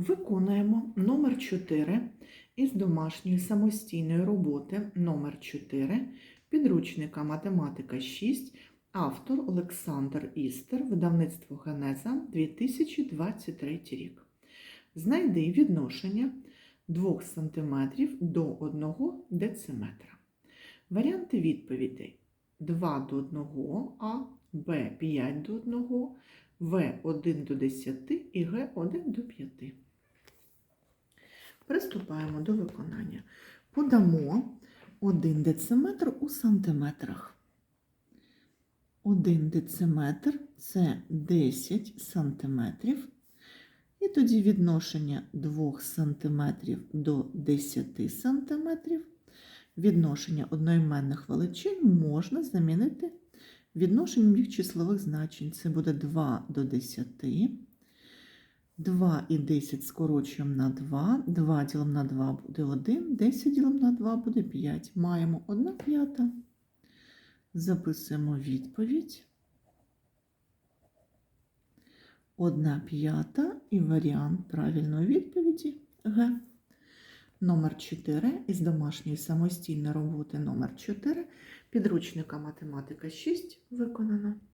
Виконуємо номер 4 із домашньої самостійної роботи номер 4 підручника математика 6, автор Олександр Істер, видавництво Генеза 2023 рік. Знайди відношення 2 см до 1 дециметра. Варіанти відповідей 2 до 1 А, Б 5 до 1, В 1 до 10 і Г 1 до 5. Приступаємо до виконання. Подамо 1 дециметр у сантиметрах. 1 дециметр це 10 сантиметрів. І тоді відношення 2 сантиметрів до 10 сантиметрів. Відношення одноіменних величин можна замінити відношенням їх числових значень. Це буде 2 до 10. 2 і 10 скорочуємо на 2, 2 ділимо на 2 буде 1, 10 ділимо на 2 буде 5. Маємо 1 п'ята. Записуємо відповідь. 1 п'ята і варіант правильної відповіді Г. Номер 4 із домашньої самостійної роботи номер 4 підручника математика 6 виконано.